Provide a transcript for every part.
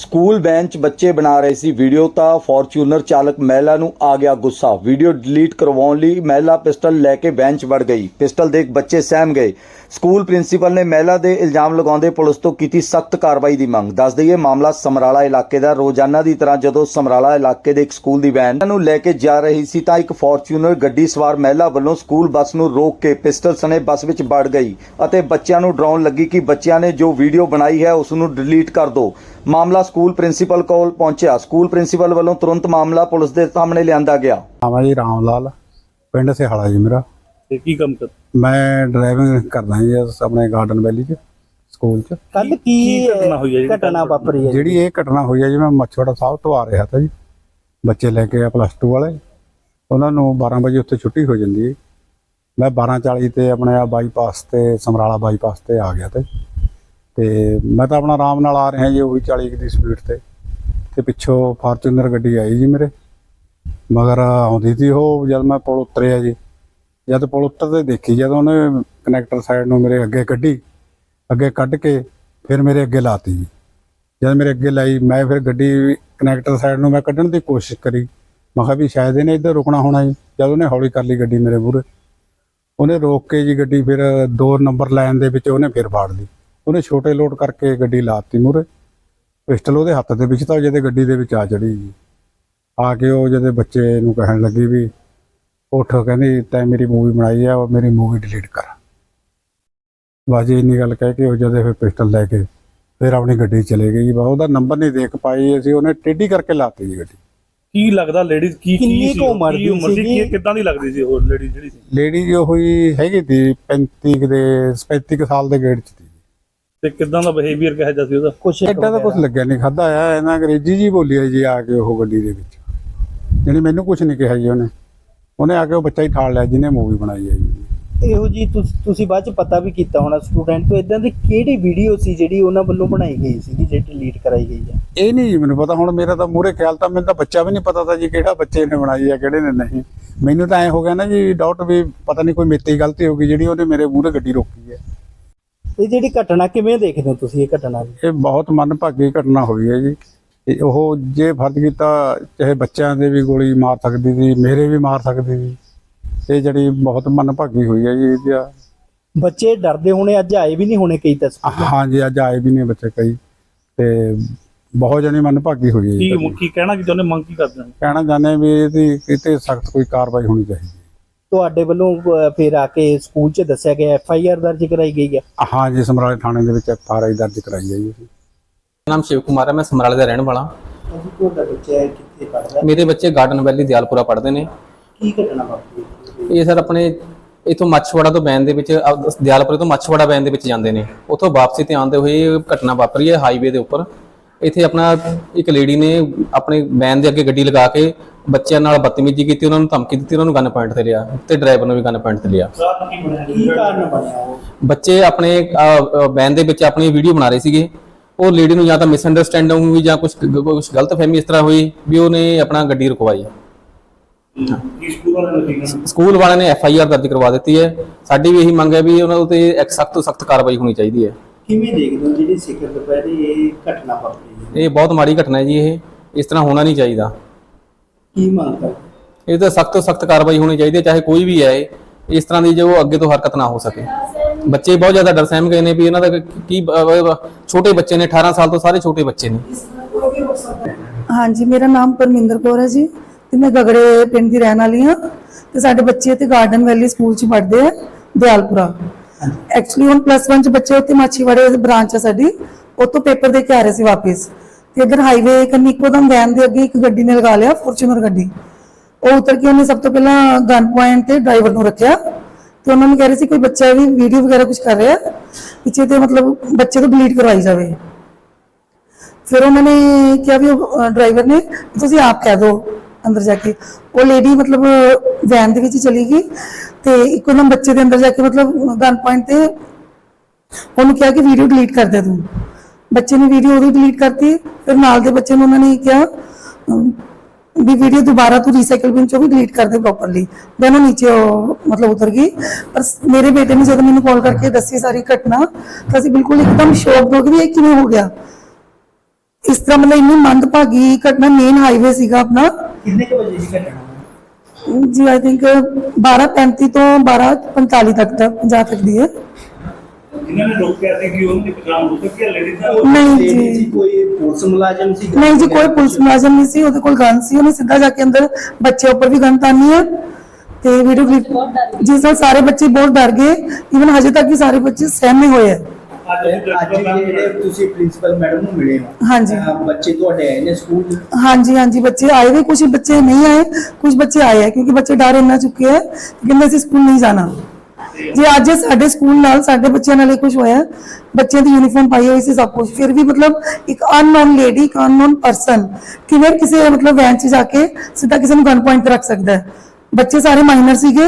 School bench ਬੱਚੇ ਬਣਾ ਰਹੇ ਸੀ ਵੀਡੀਓ, ਤਾਂ ਫੋਰਚੂਨਰ ਚਾਲਕ ਮਹਿਲਾ ਨੂੰ ਆ ਗਿਆ ਗੁੱਸਾ। ਵੀਡੀਓ ਡਿਲੀਟ ਕਰਵਾਉਣ ਲਈ ਮਹਿਲਾ ਪਿਸਟਲ ਲੈ ਕੇ ਵੈਨ ਵੜ ਗਈ। ਪਿਸਟਲ ਦੇਖ ਬੱਚੇ ਸਹਿਮ ਗਏ। ਸਕੂਲ ਪ੍ਰਿੰਸੀਪਲ ਨੇ ਮਹਿਲਾ ਦੇ ਇਲਜ਼ਾਮ ਲਗਾਉਂਦੇ ਪੁਲਿਸ ਤੋਂ ਕੀਤੀ ਸਖਤ ਕਾਰਵਾਈ ਦੀ ਮੰਗ। ਦੱਸ ਦਈਏ, ਮਾਮਲਾ ਸਮਰਾਲਾ ਇਲਾਕੇ ਦਾ। ਰੋਜ਼ਾਨਾ ਦੀ ਤਰ੍ਹਾਂ ਜਦੋਂ ਸਮਰਾਲਾ ਇਲਾਕੇ ਦੇ ਇੱਕ ਸਕੂਲ ਦੀ ਵੈਨ ਨੂੰ ਲੈ ਕੇ ਜਾ ਰਹੀ ਸੀ, ਤਾਂ ਇੱਕ ਫੋਰਚੂਨਰ ਗੱਡੀ ਸਵਾਰ ਮਹਿਲਾ ਵੱਲੋਂ ਸਕੂਲ ਬੱਸ ਨੂੰ ਰੋਕ ਕੇ ਪਿਸਟਲ ਸਣੇ ਬੱਸ ਵਿੱਚ ਵੜ ਗਈ ਅਤੇ ਬੱਚਿਆਂ ਨੂੰ ਡਰਾਉਣ ਲੱਗੀ ਕਿ ਬੱਚਿਆਂ ਨੇ ਜੋ ਵੀਡੀਓ ਬਣਾਈ ਹੈ, ਉਸ ਨੂੰ ਡਿਲੀਟ ਕਰ ਦਿਓ ਮਾਮਲਾ ਸਕੂਲ ਪ੍ਰਿੰਸੀਪਲ ਕੋਲ ਪਹੁੰਚਿਆ। ਸਕੂਲ ਪ੍ਰਿੰਸੀਪਲ ਵੱਲੋਂ ਤੁਰੰਤ ਮਾਮਲਾ ਪੁਲਿਸ ਦੇ ਸਾਹਮਣੇ ਲਿਆਂਦਾ ਗਿਆ। ਨਾਮ ਹੈ ਜੀ ਰਾਮ ਲਾਲ। ਪਿੰਡ ਸਿਹਾਲਾ ਜੀ ਮੇਰਾ। ਤੇ ਕੀ ਕੰਮ ਕਰ ਮੈਂ ਡਰਾਈਵਿੰਗ ਕਰਦਾ ਜੀ ਇਸ ਆਪਣੇ ਗਾਰਡਨ ਵੈਲੀ 'ਚ ਸਕੂਲ 'ਚ। ਕੱਲ ਕੀ ਘਟਨਾ ਹੋਈ ਹੈ ਜੀ? ਘਟਨਾ ਵਾਪਰੀ ਹੈ? ਜਿਹੜੀ ਇਹ ਘਟਨਾ ਹੋਈ ਹੈ ਜੀ ਮੈਂ ਮੱਛੋੜਾ ਸਾਹਿਬ ਤੋਂ ਆ ਰਿਹਾ ਤਾ ਜੀ। ਬੱਚੇ ਲੈ ਕੇ ਆ ਪਲੱਸ 2 ਵਾਲੇ। ਉਹਨਾਂ ਨੂੰ 12 ਵਜੇ ਉੱਥੇ ਛੁੱਟੀ ਹੋ ਜਾਂਦੀ ਹੈ ਮੈਂ 12:40 ਤੇ ਆਪਣੇ ਆ ਬਾਈਪਾਸ ਤੇ ਸਮਰਾਲਾ ਬਾਈਪਾਸ ਤੇ ਆ ਗਿਆ ਤੇ ਤੇ ਮੈਂ ਤਾਂ ਆਪਣਾ ਆਰਾਮ ਨਾਲ ਆ ਰਿਹਾ ਜੀ ਉਹੀ 40 ਕੁ ਦੀ ਸਪੀਡ ਤੇ। ਤੇ ਪਿੱਛੋਂ ਫਾਰਚੂਨਰ ਗੱਡੀ ਆਈ ਜੀ ਮੇਰੇ। ਮਗਰ ਆਉਂਦੀ ਸੀ ਉਹ ਜਦ ਮੈਂ ਪੁਲ ਉਤਰਿਆ ਜੀ। ਜਦ ਪੁਲ ਉੱਤਰਦੇ ਦੇਖੀ, ਜਦ ਉਹਨੇ ਕਨੈਕਟਰ ਸਾਈਡ ਨੂੰ ਮੇਰੇ ਅੱਗੇ ਕੱਢੀ, ਅੱਗੇ ਕੱਢ ਕੇ ਫਿਰ ਮੇਰੇ ਅੱਗੇ ਲਾਤੀ ਜੀ। ਜਦ ਮੇਰੇ ਅੱਗੇ ਲਾਈ, ਮੈਂ ਫਿਰ ਗੱਡੀ ਕਨੈਕਟਰ ਸਾਈਡ ਨੂੰ ਮੈਂ ਕੱਢਣ ਦੀ ਕੋਸ਼ਿਸ਼ ਕਰੀ। ਮੈਂ ਕਿਹਾ ਵੀ ਸ਼ਾਇਦ ਇਹਨੇ ਇੱਧਰ ਰੁਕਣਾ ਹੋਣਾ ਜੀ। ਜਦ ਉਹਨੇ ਹੌਲੀ ਕਰ ਲਈ ਗੱਡੀ ਮੇਰੇ ਮੂਹਰੇ। ਉਹਨੇ ਰੋਕ ਕੇ ਜੀ ਗੱਡੀ ਫਿਰ ਦੋ ਨੰਬਰ ਲਾਈਨ ਦੇ ਵਿੱਚ ਉਹਨੇ ਫਿਰ ਫਾੜ ਲਈ। ਉਹਨੇ ਛੋਟੇ ਲੋਡ ਕਰਕੇ ਗੱਡੀ ਲਾਤੀ ਮੂਹਰੇ। ਪਿਸਟਲ ਉਹਦੇ ਹੱਥ ਦੇ ਵਿੱਚ ਤਾਂ ਜਦੇ ਗੱਡੀ ਦੇ ਵਿੱਚ ਆ ਚੜੀ ਜੀ। ਆ ਕੇ ਉਹ ਜਦੇ ਬੱਚੇ ਨੂੰ ਕਹਿਣ ਲੱਗੀ ਵੀ ਉੱਠ ਕਹਿੰਦੀ ਤੈਂ ਮੇਰੀ ਮੂਵੀ ਬਣਾਈ ਆ ਮੇਰੀ ਮੂਵੀ ਡਿਲੀਟ ਕਰ। ਬਸ ਜੀ ਇੰਨੀ ਗੱਲ ਕਹਿ ਕੇ ਉਹ ਜਦੇ ਫਿਰ ਪਿਸਟਲ ਲੈ ਕੇ ਫਿਰ ਆਪਣੀ ਗੱਡੀ ਚਲੇ ਗਈ ਬਸ ਉਹਦਾ ਨੰਬਰ ਨਹੀਂ ਦੇਖ ਪਾਈ ਅਸੀਂ ਉਹਨੇ ਟੇਢੀ ਕਰਕੇ ਲਾਤੀ ਜੀ ਗੱਡੀ। ਕੀ ਲੱਗਦਾ ਲੇਡੀਜ਼ ਕੀ ਕਿੰਨੀ ਕੀ ਸੀ? ਉਮਰ ਕੀ ਦੀ ਉਮਰ ਸੀ? ਸੀਗੀ? ਕੀ ਕਿੱਦਾਂ ਦੀ ਲੱਗਦੀ ਸੀ ਉਹ ਲੇਡੀ ਜਿਹੜੀ ਸੀ? ਲੇਡੀ ਜੀ ਉਹ ਹੀ ਹੈਗੀ ਤੀ 35 ਕੁ ਦੇ 35 ਕੁ ਸਾਲ ਦੇ ਗੇੜ 'ਚ ਸੀ ਤੇ ਕਿੱਦਾਂ ਦਾ ਬਿਹੇਵੀਅਰ ਕਿਹਾ ਜਾਂਦਾ ਸੀ ਉਹਦਾ? ਕੁਛ ਐਡਾ ਤਾਂ ਕੁਝ ਲੱਗਿਆ ਨਹੀਂ ਖਾਦਾ ਆ ਇਹਨਾਂ ਅੰਗਰੇਜ਼ੀ ਜੀ ਬੋਲੀ ਜੀ ਆ ਕੇ ਉਹ ਗੱਡੀ ਦੇ ਵਿੱਚ। ਜਿਹੜੀ ਮੈਨੂੰ ਕੁਝ ਨਹੀਂ ਕਿਹਾ ਜੀ ਉਹਨੇ। ਉਹਨੇ ਆ ਕੇ ਉਹ ਬੱਚਾ ਹੀ ਠਾਲ ਲਿਆ ਜਿਹਨੇ ਮੂਵੀ ਬਣਾਈ ਹੈ ਜੀ। ਇਹੋ ਜੀ ਤੁਸ- ਤੁਸੀਂ ਬਾਅਦ ਚ ਪਤਾ ਵੀ ਕੀਤਾ ਹੋਣਾ ਸਟੂਡੈਂਟ ਤੋਂ ਇਦਾਂ ਦੀ ਕਿਹੜੀ ਵੀਡੀਓ ਸੀ ਜਿਹੜੀ ਉਹਨਾਂ ਵੱਲੋਂ ਬਣਾਈ ਗਈ ਸੀ ਜਿਹੜੀ ਡਿਲੀਟ ਕਰਾਈ ਗਈ ਹੈ? ਇਹ ਨਹੀਂ ਜੀ ਮੈਨੂੰ ਪਤਾ ਹੁਣ ਮੇਰਾ ਤਾਂ ਮੂਰੇ ਖਿਆਲ ਤਾਂ ਮੈਨੂੰ ਤਾਂ ਬੱਚਾ ਵੀ ਨਹੀਂ ਪਤਾ ਤਾਂ ਜੀ ਕਿਹੜਾ ਬੱਚੇ ਨੇ ਬਣਾਈ ਆ ਕਿਹੜੇ ਨੇ ਨਹੀਂ। ਮੈਨੂੰ ਤਾਂ ਐ ਹੋ ਗਿਆ ਨਾ ਜੀ ਡਾਊਟ ਵੀ ਪਤਾ ਨਹੀਂ ਕੋਈ ਮੇਤੀ ਗਲਤੀ ਹੋ ਗਈ ਜਿਹੜੀ ਉਹਨੇ ਮੇਰੇ ਮੂਰੇ ਗੱਡੀ ਰੋਕੀ ਹੈ। ਇਹ ਜਿਹੜੀ ਘਟਨਾ ਕਿਵੇਂ ਦੇਖਦੇ ਹੋ ਤੁਸੀਂ ਇਹ ਘਟਨਾ ਨੂੰ ਇਹ ਬਹੁਤ ਮੰਦਭਾਗੀ ਘਟਨਾ ਹੋਈ ਹੈ ਜੀ। ਇਹ ਉਹ ਜੇ ਫਰਜ਼ ਕੀਤਾ ਚਾਹੇ ਬੱਚਿਆਂ ਦੇ ਵੀ ਗੋਲੀ ਮਾਰ ਸਕਦੀ ਸੀ ਮੇਰੇ ਵੀ ਮਾਰ ਸਕਦੀ ਸੀ। ਇਹ ਜਿਹੜੀ ਬਹੁਤ ਮੰਦਭਾਗੀ ਹੋਈ ਹੈ ਜੀ ਇਹਦਾ ਬੱਚੇ ਡਰਦੇ ਹੋਣੇ ਅੱਜ ਆਏ ਵੀ ਨਹੀਂ ਹੋਣੇ ਕਈ ਤਸਵੀਰ ਹਾਂਜੀ ਅੱਜ ਆਏ ਵੀ ਨੇ ਬੱਚੇ ਕਈ। ਤੇ ਬਹੁਤ ਜਣੀ ਮੰਦਭਾਗੀ ਹੋਈ ਹੈ ਜੀ ਕੀ ਕਹਿਣਾ ਕਿ ਚਾਹੁੰਦੇ ਮੰਗ ਕੀ ਕਰਦੇ ਕਹਿਣਾ ਚਾਹੁੰਦੇ ਵੀ ਇਹਦੀ ਕਿਤੇ ਸਖਤ ਕੋਈ ਕਾਰਵਾਈ ਹੋਣੀ ਚਾਹੀਦੀ ਤੁਹਾਡੇ ਵੱਲੋਂ ਅਹ, ਫਿਰ ਆ ਕੇ ਸਕੂਲ 'ਚ ਦੱਸਿਆ ਗਿਆ ਐਫ ਆਈ ਆਰ ਦਰਜ ਕਰਾਈ ਗਈ ਹੈ? ਹਾਂਜੀ ਸਮਰਾਲੇ ਥਾਣੇ ਦੇ ਵਿੱਚ ਐਫ ਆਰ ਆਈ ਦਰਜ ਕਰਾਈ ਹੈ ਜੀ। ਅਸੀਂ ਮੇਰਾ ਨਾਮ ਸ਼ਿਵ ਕੁਮਾਰ ਹੈ ਮੈਂ ਸਮਰਾਲੇ ਦਾ ਰਹਿਣ ਵਾਲਾ। ਤੁਹਾਡਾ ਬੱਚਾ ਕਿੱਥੇ ਪੜਦਾ ਮੇਰੇ ਬੱਚੇ ਗਾਰਡਨ ਵੈਲੀ ਦਿਆਲਪੁਰਾ ਪੜ੍ਹਦੇ ਨੇ। ਕੀ ਘਟਨਾ ਵਾਪਰੀ? ਇਹ ਸਰ ਆਪਣੇ ਇਥੋਂ ਮੱਛਵਾੜਾ ਤੋਂ ਬੈਨ ਦੇ ਵਿੱਚ ਅਹ ਦਿਆਲਪੁਰੇ ਤੋਂ ਮੱਛਵਾੜਾ ਬੈਨ ਦੇ ਵਿੱਚ ਜਾਂਦੇ ਨੇ। ਉਥੋਂ ਵਾਪਸੀ ਤੇ ਆਉਂਦੇ ਹੋਏ ਇਹ ਘਟਨਾ ਵਾਪਰੀ ਹੈ ਹਾਈਵੇ ਦੇ ਉੱਪਰ। ਇੱਥੇ ਆਪਣਾ ਇੱਕ ਲੇਡੀ ਨੇ ਆਪਣੇ ਬੈਨ ਦੇ ਅੱਗੇ ਗੱਡੀ ਲਗਾ ਕੇ ਬੱਚਿਆਂ ਨਾਲ ਬਦਤਮੀਜ਼ੀ ਕੀਤੀ ਉਹਨਾਂ ਨੂੰ ਧਮਕੀ ਦਿੱਤੀ ਉਹਨਾਂ ਨੂੰ ਗਨ ਪੁਆਇੰਟ ਤੇ ਲਿਆ ਤੇ ਡਰਾਈਵਰ ਨੂੰ ਵੀ ਗਨ ਪੁਆਇੰਟ ਤੇ ਲਿਆ। ਕੀ ਕਾਰਨ ਬਣਿਆ ਉਹ ਬੱਚੇ ਆਪਣੇ ਬੈਨ ਦੇ ਵਿੱਚ ਆਪਣੀ ਵੀਡੀਓ ਬਣਾ ਰਹੇ ਸੀਗੇ। ਉਹ ਲੇਡੀ ਨੂੰ ਜਾਂ ਤਾਂ ਮਿਸ ਅੰਡਰਸਟੈਂਡਿੰਗ ਹੋਈ ਜਾਂ ਕੁਝ ਕੁਝ ਗਲਤ ਫਹਿਮੀ ਇਸ ਤਰ੍ਹਾਂ ਹੋਈ ਵੀ ਉਹਨੇ ਆਪਣਾ ਗੱਡੀ ਰੁਕਵਾਈ। ਸਕੂਲ ਵਾਲਿਆਂ ਨੇ ਐਫ ਆਈ ਆਰ ਦਰਜ ਕਰਵਾ ਦਿੱਤੀ ਹੈ। ਸਾਡੀ ਵੀ ਇਹੀ ਮੰਗ ਹੈ ਵੀ ਉਹਨਾਂ ਉਤੇ ਇੱਕ ਸਖਤ ਤੋਂ ਸਖਤ ਕਾਰਵਾਈ ਹੋਣੀ ਚਾਹੀਦੀ ਹੈ। ਕਿਵੇਂ ਦੇਖਦੇ ਹੋ ਜਿਹੜੀ ਸਿੱਖਰ ਦੁਪਹਿਰੇ ਇਹ ਘਟਨਾ ਵਾਪਰੀ ਇਹ ਬਹੁਤ ਮਾੜੀ ਘਟਨਾ ਹੈ ਜੀ ਇਹ। ਇਸ ਤਰ੍ਹਾਂ ਹੋਣਾ ਨਹੀਂ ਚਾਹੀਦਾ। ਕੀ ਮੰਗ ਇਹ ਤਾਂ ਸਖਤ ਤੋਂ ਸਖਤ ਕਾਰਵਾਈ ਹੋਣੀ ਚਾਹੀਦੀ ਹੈ ਚਾਹੇ ਕੋਈ ਵੀ ਹੈ ਇਹ। ਇਸ ਤਰ੍ਹਾਂ ਦੀ ਜੋ ਅੱਗੇ ਤੋਂ ਹਰਕਤ ਨਾ ਹੋ ਸਕੇ। ਬੱਚੇ ਬਹੁਤ ਜ਼ਿਆਦਾ ਡਰ ਸਹਿਮ ਗਏ ਨੇ ਵੀ ਇਹਨਾਂ ਦਾ ਕੀ ਅਹ, ਛੋਟੇ ਬੱਚੇ ਨੇ 18 ਸਾਲ ਤੋਂ ਸਾਰੇ ਛੋਟੇ ਬੱਚੇ ਨੇ। ਹਾਂਜੀ ਮੇਰਾ ਨਾਮ ਪਰਮਿੰਦਰ ਕੌਰ ਹੈ ਜੀ ਤੇ ਮੈਂ ਗਗੜੇ ਪਿੰਡ ਦੀ ਰਹਿਣ ਵਾਲੀ ਹਾਂ ਤੇ ਸਾਡੇ ਬੱਚੇ ਤੇ ਗਾਰਡਨ ਵੈਲੀ ਸਕੂਲ 'ਚ ਪੜ੍ਹਦੇ ਆ ਦਿਆਲਪੁਰਾ। ਐਕਚੁਅਲੀ ਹੁਣ ਪਲੱਸ 1 ਚ ਬੱਚੇ ਉੱਥੇ ਮਾਛੀਵਾੜੇ ਬ੍ਰਾਂਚ ਹੈ ਸਾਡੀ ਉੱਥੋਂ ਪੇਪਰ ਦੇ ਕੇ ਆ ਰਹੇ ਸੀ ਵਾਪਸ। ਤੇ ਇਧਰ ਹਾਈਵੇ ਕੰਨੀ ਇੱਕੋਦਮ ਵੈਨ ਦੇ ਅੱਗੇ ਇੱਕ ਗੱਡੀ ਨੇ ਲਗਾ ਲਿਆ ਫੋਰਚੂਨਰ ਗੱਡੀ। ਉਹ ਉਤਰ ਕੇ ਉਹਨੇ ਸਭ ਤੋਂ ਪਹਿਲਾਂ ਗਨ ਪੁਆਇੰਟ ਤੇ ਡਰਾਈਵਰ ਨੂੰ ਰੱਖਿਆ। ਤੇ ਉਹਨਾਂ ਨੂੰ ਕਹਿ ਰਹੇ ਸੀ ਕੋਈ ਬੱਚਾ ਵੀ ਵੀਡੀਓ ਵਗੈਰਾ ਕੁਝ ਕਰ ਰਿਹਾ, ਪਿੱਛੇ ਤੇ ਮਤਲਬ ਬੱਚੇ ਤੋਂ ਡਿਲੀਟ ਕਰਵਾਈ ਜਾਵੇ। ਫਿਰ ਉਹਨਾਂ ਨੇ ਕਿਹਾ ਵੀ ਡਰਾਈਵਰ ਨੇ, ਤੁਸੀਂ ਆਪ ਕਹਿ ਦਿਓ ਅੰਦਰ ਜਾ ਕੇ। ਉਹ ਲੇਡੀ ਮਤਲਬ ਵੈਨ ਦੇ ਵਿੱਚ ਚਲੀ ਗਈ ਤੇ ਇੱਕੋ ਦਮ ਬੱਚੇ ਦੇ ਅੰਦਰ ਜਾ ਕੇ ਮਤਲਬ ਗਨ ਪੁਆਇੰਟ ਤੇ ਉਹਨੂੰ ਕਿਹਾ ਕਿ ਵੀਡੀਓ ਡਿਲੀਟ ਕਰ ਦੇ ਤੂੰ। ਬੱਚੇ ਨੇ ਵੀਡੀਓ ਉਹਦੀ ਡਿਲੀਟ ਕਰਤੀ ਫਿਰ ਨਾਲ ਦੇ ਬੱਚੇ ਨੂੰ ਉਹਨਾਂ ਨੇ ਕਿਹਾ ਵੀ ਵੀਡੀਓ ਦੁਬਾਰਾ ਤੂੰ ਰੀਸਾਈਕਲ ਬਿਨ ਚੋਂ ਵੀ ਡਿਲੀਟ ਕਰ ਦੇ ਪ੍ਰੋਪਰਲੀ ਦੈਨ ਉਹ ਨੀਚੇ ਮਤਲਬ ਉਤਰ ਗਈ। ਪਰ ਮੇਰੇ ਬੇਟੇ ਨੇ ਜਦੋਂ ਮੈਨੂੰ ਕਾਲ ਕਰਕੇ ਦੱਸੀ ਸਾਰੀ ਘਟਨਾ ਤਾਂ ਅਸੀਂ ਬਿਲਕੁਲ ਇੱਕਦਮ ਸ਼ੌਕ ਹੋ ਗਏ ਵੀ ਇਹ ਕਿਵੇਂ ਹੋ ਗਿਆ। ਇਸ ਤਰ੍ਹਾਂ ਮਤਲਬ ਇੰਨੀ ਮੰਦਭਾਗੀ ਘਟਨਾ ਮੇਨ ਹਾਈਵੇ ਸੀਗਾ ਆਪਣਾ। ਕਿੰਨੇ ਕੁ ਵਜੇ ਦੀ ਘਟਨਾ? ਜੀ ਆਈ ਥਿੰਕ 12:35 ਤੋਂ 12:45 ਤੱਕ ਦਾ 50 ਤੱਕ ਦੀ ਹੈ। ਜਿਨ੍ਹਾਂ ਨੇ ਰੋਕਿਆ ਸੀ ਕਿ ਉਹਨਾਂ ਦੀ ਪਛਾਣ ਹੋ ਸਕੀ ਹੈ ਲੇਡੀ ਦਾ ਨਹੀਂ ਲੇਡੀ ਸੀ ਜੀ ਕੋਈ ਪੁਲਿਸ ਮੁਲਾਜ਼ਮ ਸੀ ਨਹੀਂ ਜੀ ਕੋਈ ਪੁਲਿਸ ਮੁਲਾਜ਼ਮ ਨਹੀਂ ਸੀ ਉਹਦੇ ਕੋਲ ਗਨ ਸੀ ਉਹਨੇ ਸਿੱਧਾ ਜਾ ਕੇ ਅੰਦਰ ਬੱਚੇ ਉੱਪਰ ਵੀ ਗਨ ਤਾਨੀ ਹੈ ਤੇ ਵੀਡੀਓ ਕਲਿੱਪ ਜਿਸ ਨਾਲ ਸਾਰੇ ਬੱਚੇ ਬਹੁਤ ਡਰ ਗਏ ਇਵਨ ਹਜੇ ਤੱਕ ਵੀ ਸਾਰੇ ਬੱਚੇ ਸਹਿਮੇ ਹੋਏ ਹੈ ਅੱਜ ਅਸੀਂ ਅੱਜ ਜਿਹੜੇ ਤੁਸੀਂ ਪ੍ਰਿੰਸੀਪਲ ਮੈਡਮ ਨੂੰ ਮਿਲੇ ਹੋ ਹਾਂਜੀ। ਅਹ ਬੱਚੇ ਤੁਹਾਡੇ ਆਏ ਨੇ ਸਕੂਲ ਹਾਂਜੀ ਹਾਂਜੀ ਬੱਚੇ ਆਏ ਵੀ ਕੁਝ ਬੱਚੇ ਨਹੀਂ ਆਏ ਕੁਝ ਬੱਚੇ ਆਏ ਹੈ ਕਿਉਂਕਿ ਬੱਚੇ ਡਰ ਇੰਨਾ ਚੁੱਕੇ ਹੈ ਕਿ ਕਹਿੰਦੇ ਅਸੀਂ ਸਕੂਲ ਨਹੀਂ ਜਾਣਾ ਜੇ ਅੱਜ ਸਾਡੇ ਸਕੂਲ ਨਾਲ ਸਾਡੇ ਬੱਚਿਆਂ ਨਾਲ ਇਹ ਕੁਝ ਹੋਇਆ, ਬੱਚਿਆਂ ਦੀ ਯੂਨੀਫਾਰਮ ਪਾਈ ਹੋਈ ਸੀ ਸਭ ਕੁਝ ਫਿਰ ਵੀ ਮਤਲਬ ਇੱਕ ਅਨਨੋਨ ਲੇਡੀ ਇੱਕ ਅਨਨੋਨ ਪਰਸਨ ਕਿਵੇਂ ਕਿਸੇ ਮਤਲਬ ਵੈਨ 'ਚ ਜਾ ਕੇ ਸਿੱਧਾ ਕਿਸੇ ਨੂੰ ਗਨ ਪੁਆਇੰਟ ਤੇ ਰੱਖ ਸਕਦਾ ਹੈ? ਬੱਚੇ ਸਾਰੇ ਮਾਈਨਰ ਸੀਗੇ,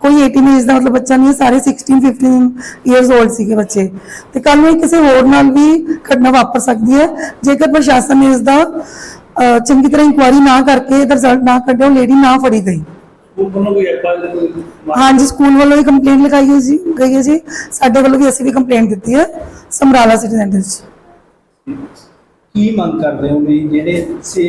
ਕੋਈ 18 ਏਜ ਦਾ ਮਤਲਬ ਬੱਚਾ ਨਹੀਂ ਹੈ, ਸਾਰੇ 16 15 ਇਅਰਸ 올ਡ ਸੀਗੇ ਬੱਚੇ। ਤੇ ਕੱਲ ਨੂੰ ਕਿਸੇ ਹੋਰ ਨਾਲ ਵੀ ਘਟਨਾ ਵਾਪਰ ਸਕਦੀ ਹੈ, ਜੇਕਰ ਪ੍ਰਸ਼ਾਸਨ ਨੇ ਇਸ ਦਾ ਚੰਗੀ ਤਰ੍ਹਾਂ ਇਨਕੁਆਇਰੀ ਨਾ ਕਰਕੇ ਰਿਜ਼ਲਟ ਨਾ ਕੱਢਿਆ ਲੇਡੀ ਨਾ ਫੜੀ ਗਈ। ਉਹ ਕੋਲੋਂ ਕੋਈ ਐਫਆਈਆਰ ਕੋਈ ਹਾਂਜੀ ਸਕੂਲ ਵੱਲੋਂ ਵੀ ਕੰਪਲੇਂਟ ਲਿਖਾਈ ਹੋਈ ਸੀ ਗਈ ਹੈ ਜੀ ਸਾਡੇ ਵੱਲੋਂ ਵੀ ਅਸੀਂ ਵੀ ਕੰਪਲੇਂਟ ਦਿੱਤੀ ਹੈ ਸਮਰਾਲਾ ਸਿਟੀ ਸੈਂਟਰ 'ਚ ਕੀ ਮੰਗ ਕਰਦੇ ਹੋ ਵੀ ਜਿਹੜੇ ਸੇ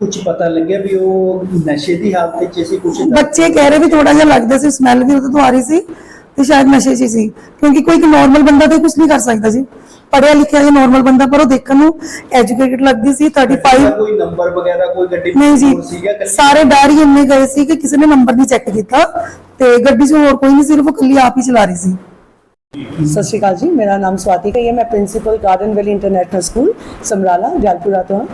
ਕੁਝ ਪਤਾ ਲੱਗਿਆ ਵੀ ਉਹ ਨਸ਼ੇ ਦੀ ਹਾਲਤ ਵਿੱਚ ਸੀ ਕੁਝ ਬੱਚੇ ਕਹਿ ਰਹੇ ਵੀ ਥੋੜਾ ਜਿਹਾ ਲੱਗਦਾ ਸੀ ਸਮੈਲ ਵੀ ਉਹਦੇ ਤੋਂ ਆ ਰਹੀ ਸੀ ਤੇ ਸ਼ਾਇਦ ਨਸ਼ੇ 'ਚ ਹੀ ਸੀ ਕਿਉਂਕਿ ਕੋਈ ਇੱਕ ਨਾਰਮਲ ਬੰਦਾ ਤੇ ਕੁਝ ਨਹੀਂ ਕਰ ਸਕਦਾ ਜੀ ਪੜਿਆ ਲਿਖਿਆ ਜਾਂ ਨਾਰਮਲ ਬੰਦਾ ਪਰ ਉਹ ਦੇਖਣ ਨੂੰ ਐਜੂਕੇਟਡ ਲੱਗਦੀ ਸੀ 35 ਕੋਈ ਨੰਬਰ ਵਗੈਰਾ ਕੋਈ ਗੱਡੀ ਨਹੀਂ ਜੀ? ਸਾਰੇ ਡਰ ਹੀ ਇੰਨੇ ਗਏ ਸੀ ਕਿ ਕਿਸੇ ਨੇ ਨੰਬਰ ਨਹੀਂ ਚੈੱਕ ਕੀਤਾ ਤੇ ਗੱਡੀ 'ਚ ਹੋਰ ਕੋਈ ਨਹੀਂ ਸਿਰਫ ਉਹ ਇਕੱਲੀ ਆਪ ਹੀ ਚਲਾ ਰਹੀ ਸੀ ਸਤਿ ਸ਼੍ਰੀ ਅਕਾਲ ਜੀ, ਮੇਰਾ ਨਾਮ ਸਵਾਤੀ ਕਈ ਹੈ, ਮੈਂ principal garden valley international school Samrala, Jalpura ਤੋਂ ਹਾਂ।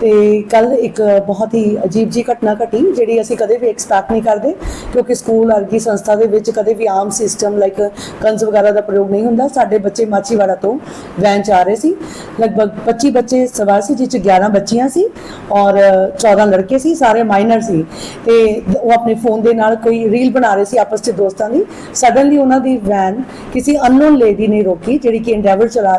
ਤੇ ਕੱਲ ਇੱਕ ਬਹੁਤ ਹੀ ਅਜੀਬ ਜੀ ਘਟਨਾ ਘਟੀ, ਜਿਹੜੀ ਅਸੀਂ ਕਦੇ ਵੀ ਐਕਸਪੈਕਟ ਨਹੀਂ ਕਰਦੇ, ਕਿਉਂਕਿ ਸਕੂਲ ਵਰਗੀ ਸੰਸਥਾ ਦੇ ਵਿੱਚ ਕਦੇ ਵੀ ਆਮ ਸਿਸਟਮ ਲਾਈਕ ਕੰਸ ਵਗੈਰਾ ਦਾ ਪ੍ਰਯੋਗ ਨਹੀਂ ਹੁੰਦਾ। ਸਾਡੇ ਬੱਚੇ ਮਾਚੀਵਾੜਾ ਤੋਂ ਵੈਨ ਚ ਆ ਰਹੇ ਸੀ। ਲਗਭਗ 25 ਬੱਚੇ ਸਵਾਰ ਸੀ ਜਿਸ ਚ 11 ਬੱਚੀਆਂ ਸੀ ਔਰ 14 ਲੜਕੇ ਸੀ, ਸਾਰੇ ਮਾਈਨਰ ਸੀ। ਤੇ ਉਹ ਆਪਣੇ ਫੋਨ ਦੇ ਨਾਲ ਕੋਈ ਰੀਲ ਬਣਾ ਰਹੇ ਸੀ ਆਪਸ ਚ ਦੋਸਤਾਂ ਦੀ। ਸਡਨਲੀ ਉਹਨਾਂ ਦੀ ਵੈਨ ਕਿਸੇ ਅਨਨੋਨ ਲੇਡੀ ਨੇ ਰੋਕੀ ਜਿਹੜੀ ਕਿ ਐਂਡੇਵਰ ਚਲਾ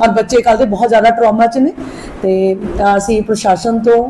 ਔਰ ਬੱਚੇ ਕੱਲ੍ਹ ਦੇ ਬਹੁਤ ਜ਼ਿਆਦਾ ਟਰਾਮਾ 'ਚ ਨੇ ਤੇ ਅਸੀਂ ਪ੍ਰਸ਼ਾਸਨ ਤੋਂ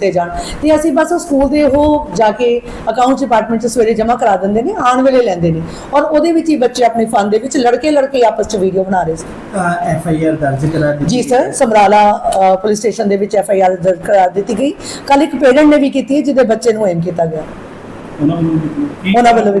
ਕੀਤੇ ਜਾਣ। ਤੇ ਅਸੀਂ ਬਸ ਸਕੂਲ ਦੇ ਉਹ ਜਾ ਕੇ ਅਕਾਊਂਟ ਡਿਪਾਰਟਮੈਂਟ ਚ ਸਵੇਰੇ ਜਮ੍ਹਾਂ ਕਰਾ ਦਿੰਦੇ ਨੇ ਆਉਣ ਵੇਲੇ ਲੈਂਦੇ ਨੇ। ਔਰ ਉਹਦੇ ਵਿੱਚ ਹੀ ਬੱਚੇ ਆਪਣੇ ਫਨ ਦੇ ਵਿੱਚ ਲੜਕੇ ਲੜਕੇ ਆਪਸ ਚ ਵੀਡੀਓ ਬਣਾ ਰਹੇ ਸੀ। ਐਫ ਆਈ ਆਰ ਦਰਜ ਕਰਾ ਦਿੱਤੀ ਜੀ ਸਰ ਸਮਰਾਲਾ ਪੁਲਿਸ ਸਟੇਸ਼ਨ ਦੇ ਵਿੱਚ ਐਫ ਆਈ ਆਰ ਦਰਜ ਕਰਾ ਦਿੱਤੀ ਗਈ। ਕੱਲ ਇੱਕ ਪੇਰੈਂਟ ਨੇ ਵੀ ਕੀਤੀ ਹੈ ਜਿਹਦੇ ਬੱਚੇ ਨੂੰ ਐਮ ਕੀਤਾ ਗਿਆ। ਉਹਨਾਂ ਵੱਲੋਂ ਉਹਨਾਂ ਵੱਲੋਂ ਵੀ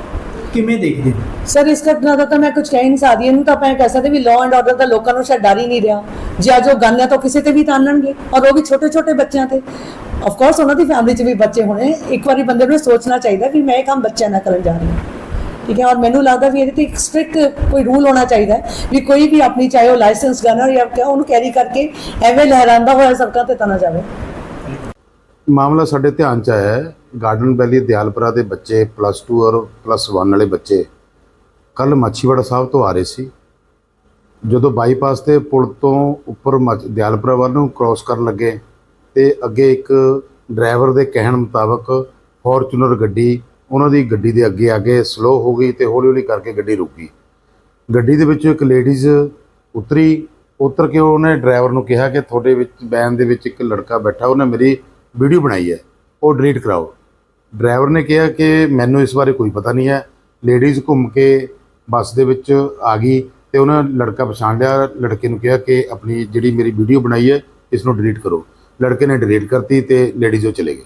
ਕਿਵੇਂ ਦੇਖਦੇ ਹੋ? ਸਰ, ਇਸ ਘਟਨਾ ਦਾ ਤਾਂ ਮੈਂ ਕੁਝ ਕਹਿ ਨਹੀਂ ਸਕਦੀ। ਇਹਨੂੰ ਤਾਂ ਆਪਾਂ ਇਹ ਕਹਿ ਸਕਦੇ ਵੀ ਲਾਅ ਐਂਡ ਆਰਡਰ ਦਾ ਲੋਕਾਂ ਨੂੰ ਸ਼ਾਇਦ ਡਰ ਹੀ ਨਹੀਂ ਰਿਹਾ। ਜੇ ਅੱਜ ਉਹ ਗਨ ਹੈ ਤਾਂ ਕਿਸੇ ਤੇ ਵੀ ਤਾਨਣਗੇ ਔਰ ਉਹ ਵੀ ਛੋਟੇ ਛੋਟੇ ਬੱਚਿਆਂ ਤੇ। ਆਫ ਕੋਰਸ ਉਹਨਾਂ ਦੀ ਫੈਮਿਲੀ 'ਚ ਵੀ ਬੱਚੇ ਹੋਣੇ। ਇੱਕ ਵਾਰੀ ਬੰਦੇ ਨੂੰ ਸੋਚਣਾ ਚਾਹੀਦਾ ਵੀ ਮੈਂ ਇਹ ਕੰਮ ਬੱਚਿਆਂ ਨਾਲ ਕਰਨ ਜਾ ਰਹੀ ਹਾਂ। ਠੀਕ ਹੈ? ਔਰ ਮੈਨੂੰ ਲੱਗਦਾ ਵੀ ਇਹਦੇ ਤੇ ਇੱਕ ਸਟ੍ਰਿਕਟ ਕੋਈ ਰੂਲ ਹੋਣਾ ਚਾਹੀਦਾ ਵੀ ਕੋਈ ਵੀ ਆਪਣੀ ਚਾਹੇ ਉਹ ਲਾਇਸੈਂਸ ਗਨਰ ਜਾਂ ਉਹਨੂੰ ਕੈਰੀ ਕਰਕੇ ਐਵੇਂ ਲਹਿਰਾਉਂਦਾ ਹੋਇਆ ਸੜਕਾਂ ਤੇ ਤਾਂ ਨਾ ਜਾਵੇ। ਮਾਮਲਾ ਸਾਡੇ ਧਿਆਨ ਚ ਆਇਆ ਹੈ। ਗਾਰਡਨ ਵੈਲੀ ਦਿਆਲਪੁਰਾ ਦੇ ਬੱਚੇ ਪਲੱਸ 2 ਔਰ ਪਲੱਸ 1 ਵਾਲੇ ਬੱਚੇ ਕੱਲ ਮਾਛੀਵਾੜਾ ਸਾਹਿਬ ਤੋਂ ਆ ਰਹੇ ਸੀ। ਜਦੋਂ ਬਾਈਪਾਸ ਤੇ ਪੁਲ ਤੋਂ ਉੱਪਰ ਮੱਛ- ਦਿਆਲਪੁਰਾ ਵੱਲ ਨੂੰ ਕ੍ਰਾਸ ਕਰਨ ਲੱਗੇ ਤੇ ਅੱਗੇ ਇੱਕ ਡਰਾਈਵਰ ਦੇ ਕਹਿਣ ਮੁਤਾਬਕ ਫੋਰਚੂਨਰ ਗੱਡੀ ਉਹਨਾਂ ਦੀ ਗੱਡੀ ਦੇ ਅੱਗੇ ਆ ਕੇ ਸਲੋ ਹੋ ਗਈ ਤੇ ਹੌਲੀ ਹੌਲੀ ਕਰਕੇ ਗੱਡੀ ਰੁਕ ਗਈ। ਗੱਡੀ ਦੇ ਵਿੱਚੋਂ ਇੱਕ ਲੇਡੀਜ਼ ਉਤਰੀ, ਉਤਰ ਕੇ ਉਹਨੇ ਡਰਾਈਵਰ ਨੂੰ ਕਿਹਾ ਕਿ ਤੁਹਾਡੇ ਵਿੱਚ ਵੈਨ ਦੇ ਵਿੱਚ ਇੱਕ ਲੜਕਾ ਬੈਠਾ, ਉਹਨੇ ਮੇਰੀ ਵੀਡੀਓ ਬਣਾਈ ਹੈ ਉਹ ਡਿਲੀਟ ਕਰਾਓ। ਡਰਾਈਵਰ ਨੇ ਕਿਹਾ ਕਿ ਮੈਨੂੰ ਇਸ ਬਾਰੇ ਕੋਈ ਪਤਾ ਨਹੀਂ ਹੈ। ਲੇਡੀਜ਼ ਘੁੰਮ ਕੇ ਬੱਸ ਦੇ ਵਿੱਚ ਆ ਗਈ ਤੇ ਉਹਨਾਂ ਲੜਕਾ ਪਛਾਣ ਲਿਆ। ਲੜਕੇ ਨੂੰ ਕਿਹਾ ਕਿ ਆਪਣੀ ਜਿਹੜੀ ਮੇਰੀ ਵੀਡੀਓ ਬਣਾਈ ਹੈ ਇਸ ਨੂੰ ਡਿਲੀਟ ਕਰੋ। ਲੜਕੇ ਨੇ ਡਿਲੀਟ ਕਰਤੀ ਤੇ ਲੇਡੀਜ਼ ਉਹ ਚਲੇ ਗਏ।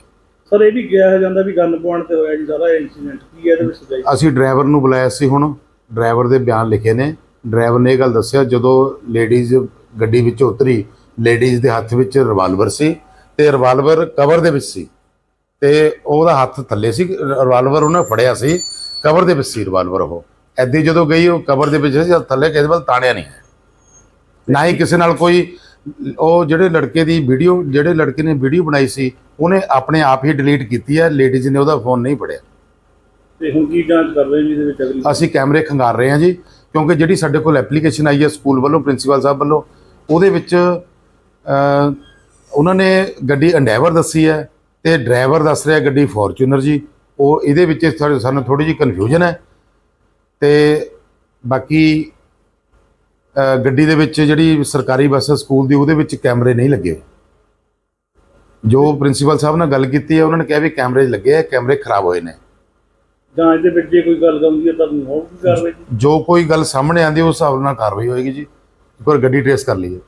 ਸਰ ਇਹ ਵੀ ਕਿਹਾ ਜਾਂਦਾ ਵੀ ਗਨ ਪੁਆਇੰਟ ਤੇ ਹੋਇਆ ਜੀ ਸਾਰਾ ਇਨਸੀਡੈਂਟ ਕੀ ਹੈ ਇਹਦੇ ਵਿੱਚ ਸਜਾਈ ਅਸੀਂ ਡਰਾਈਵਰ ਨੂੰ ਬੁਲਾਇਆ ਸੀ ਹੁਣ। ਡਰਾਈਵਰ ਦੇ ਬਿਆਨ ਲਿਖੇ ਨੇ। ਡਰਾਈਵਰ ਨੇ ਇਹ ਗੱਲ ਦੱਸਿਆ ਜਦੋਂ ਲੇਡੀਜ਼ ਗੱਡੀ ਵਿੱਚ ਉਤਰੀ ਲੇਡੀਜ਼ ਦੇ ਹੱਥ ਵਿੱਚ ਰਿਵਾਲਵਰ ਸੀ। ਤੇ ਰਿਵਾਲਵਰ ਕਵਰ ਦੇ ਵਿੱਚ ਸੀ। ਤੇ ਉਹਦਾ ਹੱਥ ਥੱਲੇ ਸੀ ਰਿਵਾਲਵਰ ਉਹਨੇ ਫੜਿਆ ਸੀ ਕਵਰ ਦੇ ਵਿੱਚ ਸੀ ਰਿਵਾਲਵਰ ਉਹ। ਐਦੀ ਜਦੋਂ ਗਈ ਉਹ ਕਵਰ ਦੇ ਵਿੱਚ ਸੀ ਥੱਲੇ ਕਿਸੇ ਵੱਲ ਤਾਣਿਆ ਨਹੀਂ। ਨਾ ਹੀ ਕਿਸੇ ਨਾਲ ਕੋਈ ਉਹ ਜਿਹੜੇ ਲੜਕੇ ਦੀ ਵੀਡੀਓ ਜਿਹੜੇ ਲੜਕੇ ਨੇ ਵੀਡੀਓ ਬਣਾਈ ਸੀ ਉਹਨੇ ਆਪਣੇ ਆਪ ਹੀ ਡਿਲੀਟ ਕੀਤੀ ਹੈ ਲੇਡੀਜ਼ ਨੇ ਉਹਦਾ ਫੋਨ ਨਹੀਂ ਫੜਿਆ। ਤੇ ਹੁਣ ਕੀ ਜਾਂਚ ਕਰ ਰਹੇ ਜੀ ਇਹਦੇ ਵਿੱਚ ਅਗਲੀ? ਅਸੀਂ ਕੈਮਰੇ ਖੰਗਾਰ ਰਹੇ ਹਾਂ ਜੀ ਕਿਉਂਕਿ ਜਿਹੜੀ ਸਾਡੇ ਕੋਲ ਐਪਲੀਕੇਸ਼ਨ ਆਈ ਹੈ ਸਕੂਲ ਵੱਲੋਂ ਪ੍ਰਿੰਸੀਪਲ ਸਾਹਿਬ ਵੱਲੋਂ ਉਹਦੇ ਵਿੱਚ ਉਹਨਾਂ ਨੇ ਗੱਡੀ ਅੰਡੈਵਰ ਦੱਸੀ ਹੈ ਤੇ ਡਰਾਈਵਰ ਦੱਸ ਰਿਹਾ ਗੱਡੀ ਫੋਰਚੂਨਰ ਜੀ। ਉਹ ਇਹਦੇ ਵਿੱਚ ਸਾਨੂੰ ਥੋੜੀ ਜਿਹੀ ਕਨਫਿਊਜ਼ਨ ਹੈ ਤੇ ਬਾਕੀ ਗੱਡੀ ਦੇ ਵਿੱਚ ਜਿਹੜੀ ਸਰਕਾਰੀ ਬੱਸ ਸਕੂਲ ਦੀ ਉਹਦੇ ਵਿੱਚ ਕੈਮਰੇ ਨਹੀਂ ਲੱਗੇ। ਜੋ ਪ੍ਰਿੰਸੀਪਲ ਸਾਹਿਬ ਨਾਲ ਗੱਲ ਕੀਤੀ ਹੈ ਉਹਨਾਂ ਨੇ ਕਿਹਾ ਵੀ ਕੈਮਰੇ ਲੱਗੇ ਆ ਕੈਮਰੇ ਖਰਾਬ ਹੋਏ ਨੇ। ਜਾਂਚ ਦੇ ਵਿੱਚ ਜੇ ਕੋਈ ਗੱਲ ਗੰਦੀ ਹੈ ਤਾਂ ਹੋਰ ਕੀ ਕਾਰਵਾਈ? ਜੋ ਕੋਈ ਗੱਲ ਸਾਹਮਣੇ ਆਂਦੀ ਉਸ ਹਿਸਾਬ ਨਾਲ ਕਾਰਵਾਈ ਹੋਏਗੀ ਜੀ। ਇੱਕ ਵਾਰ ਗੱਡੀ ਟ੍ਰੇਸ ਕਰ ਲਈਏ।